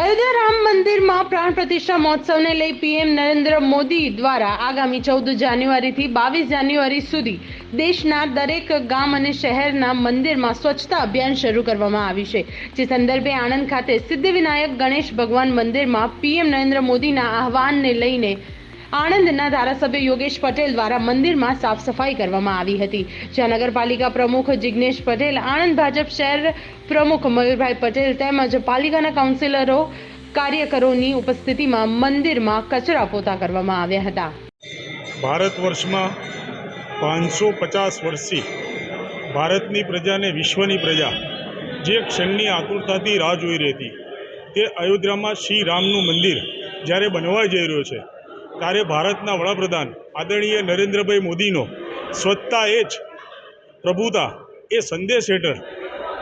અયોધ્યા રામ મંદિરમાં પ્રાણ પ્રતિષ્ઠા મહોત્સવને લઈ પીએમ નરેન્દ્ર મોદી દ્વારા આગામી ચૌદ જાન્યુઆરીથી બાવીસ જાન્યુઆરી સુધી દેશના દરેક ગામ અને શહેરના મંદિરમાં સ્વચ્છતા અભિયાન શરૂ કરવામાં આવ્યું છે. જે સંદર્ભે આણંદ ખાતે સિદ્ધિવિનાયક ગણેશ ભગવાન મંદિરમાં પીએમ નરેન્દ્ર મોદીના આહવાનને લઈને આણંદના ધારાસભ્ય યોગેશ પટેલ દ્વારા મંદિરમાં સાફ સફાઈ કરવામાં આવી હતી. જ્યાં નગરપાલિકા પ્રમુખ જિગ્નેશ પટેલ, આણંદ ભાજપ શહેર પ્રમુખ મયુરભાઈ પટેલ તેમજ પાલિકાના કાઉન્સિલરો, કાર્યકરોની ઉપસ્થિતિમાં મંદિરમાં કચરા પોતા કરવામાં આવ્યા હતા. ભારત વર્ષમાં પાંચસો પચાસ વર્ષથી ભારતની પ્રજાને વિશ્વની પ્રજા જે ક્ષણની આતુરતાથી રાહ જોઈ રહી હતી તે અયોધ્યામાં શ્રી રામનું મંદિર જ્યારે બનવા જઈ રહ્યો છે ત્યારે ભારતના વડાપ્રધાન આદરણીય નરેન્દ્રભાઈ મોદીનો સ્વચ્છતા એ જ પ્રભુતા એ સંદેશ હેઠળ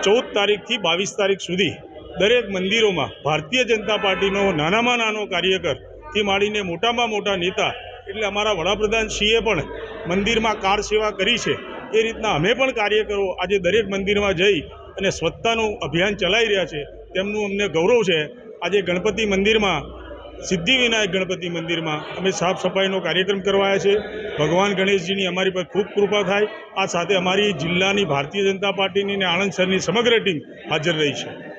ચૌદ તારીખથી બાવીસ તારીખ સુધી દરેક મંદિરોમાં ભારતીય જનતા પાર્ટીનો નાનામાં નાનો કાર્યકરથી માંડીને મોટામાં મોટા નેતા એટલે અમારા વડાપ્રધાનશ્રીએ પણ મંદિરમાં કાર સેવા કરી છે. એ રીતના અમે પણ કાર્યકરો આજે દરેક મંદિરમાં જઈ અને સ્વચ્છતાનું અભિયાન ચલાવી રહ્યા છે. તેમનું અમને ગૌરવ છે. આજે ગણપતિ મંદિરમાં સિદ્ધિવિનાયક ગણપતિ મંદિરમાં અમે સાફ સફાઈનો કાર્યક્રમ કરવાયા છે. ભગવાન ગણેશજીની અમારી પર ખૂબ કૃપા થાય. આ સાથે અમારી જિલ્લાની ભારતીય જનતા પાર્ટીની અને આણંદ શહેરની સમગ્ર ટીમ હાજર રહી છે.